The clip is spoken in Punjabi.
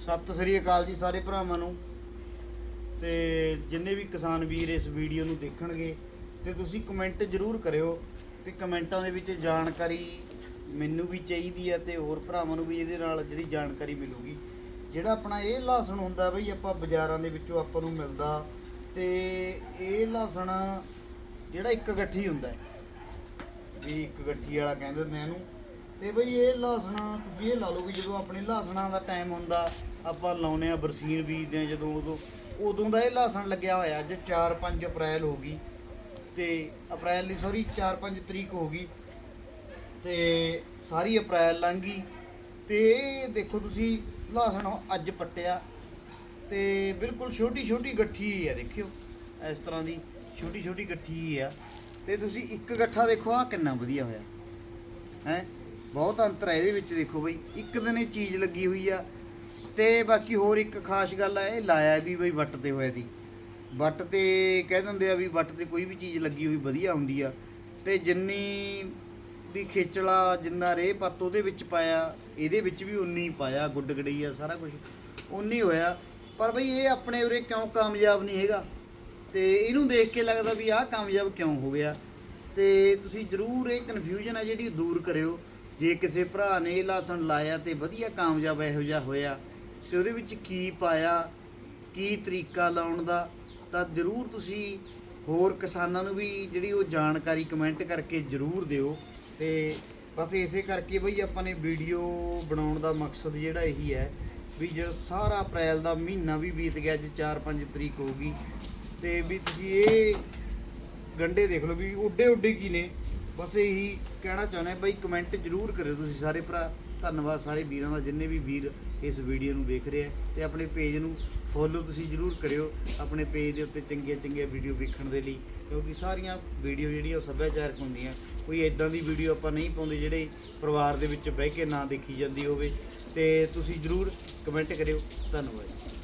ਸਤਿ ਸ੍ਰੀ ਅਕਾਲ ਜੀ ਸਾਰੇ ਭਰਾਵਾਂ ਨੂੰ। ਤੇ ਜਿੰਨੇ ਵੀ ਕਿਸਾਨ ਵੀਰ ਇਸ ਵੀਡੀਓ ਨੂੰ ਦੇਖਣਗੇ, ਤੇ ਤੁਸੀਂ ਕਮੈਂਟ ਜ਼ਰੂਰ ਕਰਿਓ ਤੇ ਕਮੈਂਟਾਂ ਦੇ ਵਿੱਚ ਜਾਣਕਾਰੀ ਮੈਨੂੰ ਵੀ ਚਾਹੀਦੀ ਹੈ ਤੇ ਹੋਰ ਭਰਾਵਾਂ ਨੂੰ ਵੀ ਇਹਦੇ ਨਾਲ ਜਿਹੜੀ ਜਾਣਕਾਰੀ ਮਿਲੂਗੀ। ਜਿਹੜਾ ਆਪਣਾ ਇਹ ਲਹਸਨ ਹੁੰਦਾ ਬਈ ਆਪਾਂ ਬਾਜ਼ਾਰਾਂ ਦੇ ਵਿੱਚੋਂ ਆਪਾਂ ਨੂੰ ਮਿਲਦਾ ਤੇ ਇਹ ਲਹਸਨ ਜਿਹੜਾ ਇੱਕ ਗੱਠੀ ਹੁੰਦਾ ਹੈ ਵੀ ਇੱਕ ਗੱਠੀ ਵਾਲਾ ਕਹਿੰਦੇ ਨੇ ਇਹਨੂੰ। ਤੇ ਬਈ ਇਹ ਲਹਸਨ ਤੁਸੀਂ ਇਹ ਲਾ ਲਓ ਵੀ ਜਦੋਂ ਆਪਣੇ ਲਹਸਨਾਂ ਦਾ ਟਾਈਮ ਹੁੰਦਾ, ਆਪਾਂ ਲਾਉਨੇ ਆ ਬਰਸੀਨ ਬੀਜਦੇ ਆ ਜਦੋਂ ਉਦੋਂ ਉਦੋਂ ਦਾ ਇਹ ਲਹਸਨ ਲੱਗਿਆ ਹੋਇਆ, ਅੱਜ 4-5 ਅਪ੍ਰੈਲ ਹੋ ਗਈ ਤੇ ਅਪ੍ਰੈਲ ਨਹੀਂ ਸੌਰੀ 4-5 ਤਰੀਕ ਹੋ ਗਈ ਤੇ ਸਾਰੀ ਅਪ੍ਰੈਲ ਲੰਘ ਗਈ ਤੇ ਇਹ ਦੇਖੋ ਤੁਸੀਂ ਲਹਸਨ ਅੱਜ ਪੱਟਿਆ ਤੇ ਬਿਲਕੁਲ ਛੋਟੀ ਛੋਟੀ ਗੱਠੀ ਹੈ ਦੇਖਿਓ, ਇਸ ਤਰ੍ਹਾਂ ਦੀ ਛੋਟੀ ਛੋਟੀ ਗੱਠੀ ਆ ਤੇ ਤੁਸੀਂ ਇੱਕ ਗੱਠਾ ਦੇਖੋ ਆ ਕਿੰਨਾ ਵਧੀਆ ਹੋਇਆ, ਹੈ? ਬਹੁਤ ਅੰਤਰ ਹੈ, ਇਹਦੇ ਵਿੱਚ ਦੇਖੋ ਬਈ, ਇੱਕ ਦਿਨ ਇਹ ਚੀਜ਼ ਲੱਗੀ ਹੋਈ ਆ। ਤੇ ਬਾਕੀ ਹੋਰ ਇੱਕ ਖਾਸ ਗੱਲ ਆ, ਇਹ ਲਾਇਆ ਵੀ ਬਈ ਵੱਟ ਤੇ ਹੋਇਆ ਦੀ। ਵੱਟ ਤੇ ਕਹਿ ਦਿੰਦੇ ਆ ਵੀ ਵੱਟ ਤੇ ਕੋਈ ਵੀ ਚੀਜ਼ ਲੱਗੀ ਹੋਈ ਵਧੀਆ ਹੁੰਦੀ ਆ। ਤੇ ਜਿੰਨੀ ਵੀ ਖੇਚਲਾ, ਜਿੰਨਾ ਰੇਹ ਪੱਤ ਉਹਦੇ ਵਿੱਚ ਪਾਇਆ, ਇਹਦੇ ਵਿੱਚ ਵੀ ਉਨੀ ਪਾਇਆ, ਗੁੱਡ ਗੜਈ ਆ, ਸਾਰਾ ਕੁਝ ਉਨੀ ਹੋਇਆ। ਪਰ ਬਈ ਇਹ ਆਪਣੇ ਉਰੇ ਕਿਉਂ ਕਾਮਯਾਬ ਨਹੀਂ ਹੈਗਾ? ਤੇ ਇਹਨੂੰ ਦੇਖ ਕੇ ਲੱਗਦਾ ਵੀ ਆਹ ਕਾਮਯਾਬ ਕਿਉਂ ਹੋ ਗਿਆ? ਤੇ ਤੁਸੀਂ ਜਰੂਰ ਇਹ ਕਨਫਿਊਜ਼ਨ ਆ ਜਿਹੜੀ ਦੂਰ ਕਰਿਓ। ਜੇ ਕਿਸੇ ਭਰਾ ਨੇ ਇਹ ਲਾਸਣ ਲਾਇਆ ਤੇ ਵਧੀਆ ਕਾਮਯਾਬ ਇਹੋ ਜਿਹਾ ਹੋਇਆ ਤੇ ਉਹਦੇ ਵਿੱਚ ਕੀ ਪਾਇਆ, ਕੀ ਤਰੀਕਾ ਲਾਉਣ ਦਾ, ਤਾਂ ਜਰੂਰ ਤੁਸੀਂ ਹੋਰ ਕਿਸਾਨਾਂ ਨੂੰ ਵੀ ਜਿਹੜੀ ਉਹ ਜਾਣਕਾਰੀ ਕਮੈਂਟ ਕਰਕੇ ਜਰੂਰ ਦਿਓ ਤੇ ਬਸ ਇਸੇ ਕਰਕੇ ਬਈ ਆਪਾਂ ਨੇ ਵੀਡੀਓ ਬਣਾਉਣ ਦਾ ਮਕਸਦ ਜਿਹੜਾ ਇਹੀ ਹੈ ਵੀ ਜੋ ਸਾਰਾ ਅਪ੍ਰੈਲ ਦਾ ਮਹੀਨਾ ਵੀ ਬੀਤ ਗਿਆ, ਅੱਜ 4-5 ਤਰੀਕ ਹੋ ਗਈ ਤੇ ਵੀ ਤੁਸੀਂ ਇਹ ਗੰਡੇ ਦੇਖ ਲਓ ਵੀ ਉੱਡੇ ਉੱਡੇ ਕੀ ਨੇ। ਬਸ ਇਹੀ ਕਹਿਣਾ ਚਾਹੁੰਦੇ ਬਈ ਕਮੈਂਟ ਜਰੂਰ ਕਰਿਓ ਤੁਸੀਂ ਸਾਰੇ ਭਰਾ। ਧੰਨਵਾਦ ਸਾਰੇ ਵੀਰਾਂ ਦਾ, ਜਿੰਨੇ ਵੀ ਵੀਰ ਇਸ ਵੀਡੀਓ ਨੂੰ ਵੇਖ ਰਹੇ ਆ। ਤੇ ਆਪਣੇ ਪੇਜ ਨੂੰ ਫੋਲੋ ਤੁਸੀਂ ਜਰੂਰ ਕਰਿਓ ਆਪਣੇ ਪੇਜ ਦੇ ਉੱਤੇ ਚੰਗੀਆਂ ਚੰਗੀਆਂ ਵੀਡੀਓ ਵੇਖਣ ਦੇ ਲਈ। ਕਿਉਂਕਿ ਸਾਰੀਆਂ ਵੀਡੀਓ ਜਿਹੜੀਆਂ ਉਹ ਸੱਭਿਆਚਾਰਕ ਹੁੰਦੀਆਂ। ਕੋਈ ਇਦਾਂ ਦੀ ਵੀਡੀਓ ਆਪਾਂ ਨਹੀਂ ਪਾਉਂਦੇ ਜਿਹੜੇ ਪਰਿਵਾਰ ਦੇ ਵਿੱਚ ਬਹਿ ਕੇ ਨਾ ਦੇਖੀ ਜਾਂਦੀ ਹੋਵੇ। ਤੇ ਤੁਸੀਂ ਜਰੂਰ ਕਮੈਂਟ ਕਰਿਓ। ਧੰਨਵਾਦ